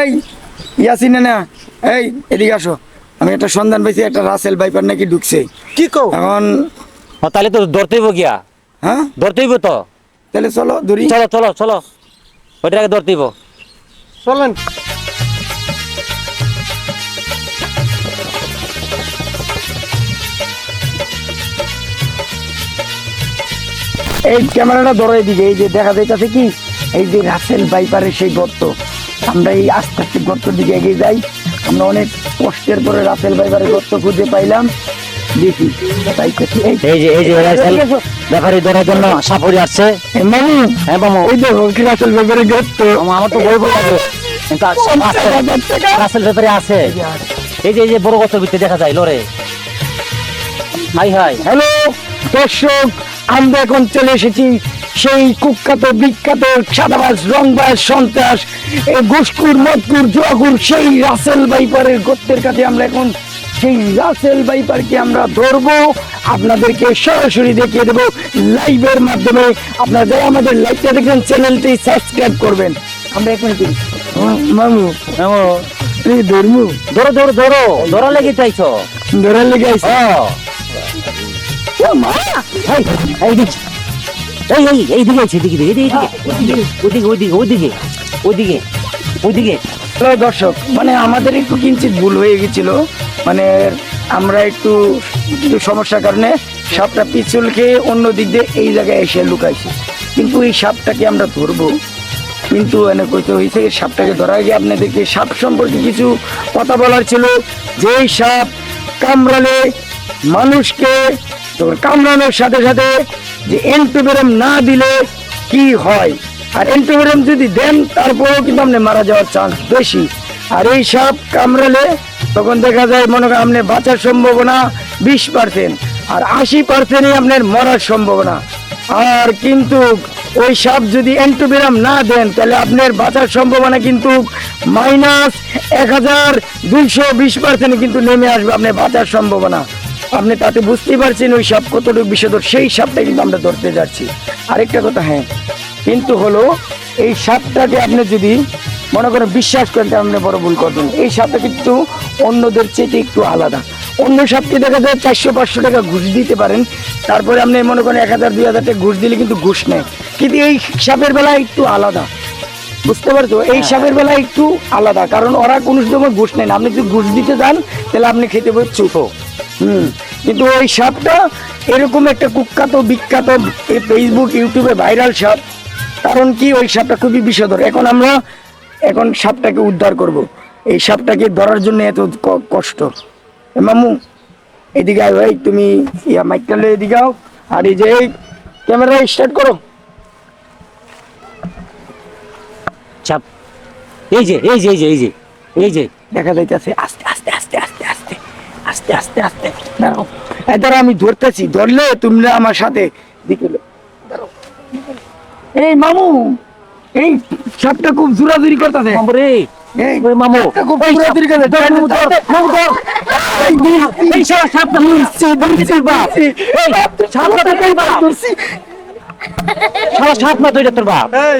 এই ইয়াসিন না এই এদিকে আসো। আমি একটা সন্ধান পাইছি একটা রাসেল বাইপার নাকি ঢুকছে। কি কো এখন তাহলে তো ধরতেইব গিয়া। হ্যাঁ? ধরতেইব তো। তাহলে চলো ধরি। চলো চলো চলো। ওইটাকে ধরতেইব চলেন। এই ক্যামেরাটা ধরো এদিকে এই যে দেখা যাইতেছে কি? এই যে রাসেল বাইপারের সেই গর্ত। আমরা এই আস্তে আস্তে গর্তের দিকে এগিয়ে যাই। আমরা অনেক কষ্টের পরে রাসেল বাইপারের গর্ত খুঁজে পাইলাম। দেখি পাইতেছি এই এই যে এই যে ব্যাপারী ধরার জন্য সাপুরি আসছে। মামু হ্যাঁ মামু। ওই দেখো কি রাসেল বাইপারের গর্ত। আমার তো লাগে। রাসেল ব্যাপারে আছে এই যে এই যে বড় ভিতরে দেখা যায় লরে। High high. হ্যালো দর্শক আমরা এখন চলে এসেছি সেই কুখ্যাত বিখ্যাত সাদাবাস রংবাস সন্ত্রাস ঘুসকুর মদকুর জুয়াকুর সেই রাসেল বাইপারের গর্তের কাছে আমরা এখন সেই রাসেল বাইপারকে আমরা ধরবো। আপনাদেরকে সরাসরি দেখিয়ে দেবো লাইভের মাধ্যমে। আপনারা যারা আমাদের লাইভটা দেখবেন চ্যানেলটি সাবস্ক্রাইব করবেন। আমরা এখন কি? মামু মামু। ধরবো ধরো ধরো ধরো। ধরা লেগে চাইছো ধরার লেগে ও ও মা! এই দিক এই এই এই দিকে আছে দিকে দিকে এদিকে ওদিকে ওদিকে ওদিকে ওদিকে ওদিকে। দর্শক মানে আমাদের একটু কিঞ্চিত ভুল হয়ে গেছিল। মানে আমরা একটু সমস্যার কারণে সাপটা পিছল খেয়ে অন্য দিক দিয়ে এই জায়গায় এসে লুকাইছি। কিন্তু এই সাপটাকে আমরা ধরবো। কিন্তু এনে কইতে হয়েছে সাপটাকে ধরা গিয়ে আপনাদেরকে সাপ সম্পর্কে কিছু কথা বলার ছিল। যে সাপ কামড়ালে মানুষকে তোর কামড়ানোর সাথে সাথে যে এন্টোবেরাম না দিলে কি হয়? আর এন্টোবেরাম যদি দেন, তারপরেও কিন্তু আপনি মারা যাওয়ার চান্স বেশি। আর এই সাপ কামড়ালে তখন দেখা যায়, মনে করেন আপনি বাঁচার সম্ভাবনা বিশ পার্সেন্ট আর আশি পার্সেন্টই আপনার মরার সম্ভাবনা। আর কিন্তু ওই সাপ যদি অ্যান্টোবিরাম না দেন, তাহলে আপনার বাঁচার সম্ভাবনা কিন্তু মাইনাস এক হাজার দুইশো বিশ পার্সেন্ট কিন্তু নেমে আসবে আপনার বাঁচার সম্ভাবনা। আপনি তাতে বুঝতেই পারছেন ওই সাপ কতটুকু বিষধর সেই সাপটা কিন্তু আমরা ধরতে যাচ্ছি। আরেকটা কথা হ্যাঁ কিন্তু হলো এই সাপটাকে আপনি যদি মনে করেন বিশ্বাস করেন আপনি বড় ভুল করবেন এই সাপটা কিন্তু অন্যদের চেয়ে একটু আলাদা। অন্য সাপকে দেখা যায় চারশো পাঁচশো টাকা ঘুষ দিতে পারেন। তারপরে আপনি মনে করেন এক হাজার দুই হাজার টাকা ঘুষ দিলে কিন্তু ঘুষ নেয়। কিন্তু এই সাপের বেলা একটু আলাদা। বুঝতে পারছ? এই সাপের বেলা একটু আলাদা। কারণ ওরা কোনো সময় ঘুষ নেয় না। আপনি যদি ঘুষ দিতে যান তাহলে আপনি খেতে পারেন চুপো। কিন্তু ওই সাপটা এরকম একটা কুখ্যাত বিখ্যাত এই ফেসবুক ইউটিউবে ভাইরাল সাপ। কারণ কি? ওই সাপটা খুবই বিষধর এখন আমরা এখন সাপটাকে উদ্ধার করব। এই সাপটাকে ধরার জন্য এত কষ্ট। মামু এদিকে আয় ভাই তুমি ইয়া মাইকটা এদিকে আও। আর এই যে ক্যামেরা স্টার্ট করো। চাপ এই যে এই যে এই যে এই যে এই যে। দেখা যাইতেছে আস্তে আস্তে আস্তে আস্তে। আস্তে আস্তে আস্তে দাঁড়াও এই আমি ধরতেছি ধরলে তুমি আমার সাথে দিকে দাঁড়াও। এই মামু এই সাপটা খুব জোরাজুরি করতেছে মামু রে মামু খুব জোরাজুরি করতেছে ধর, মামু, ধর, মামু, ধর। এই, ধরছি, সাপটা ধরছি, ধরছি, বাপ। এই, সাপটা কই বাপ? ধরছি। শালা সাপ না তো এটা তোর বাপ এই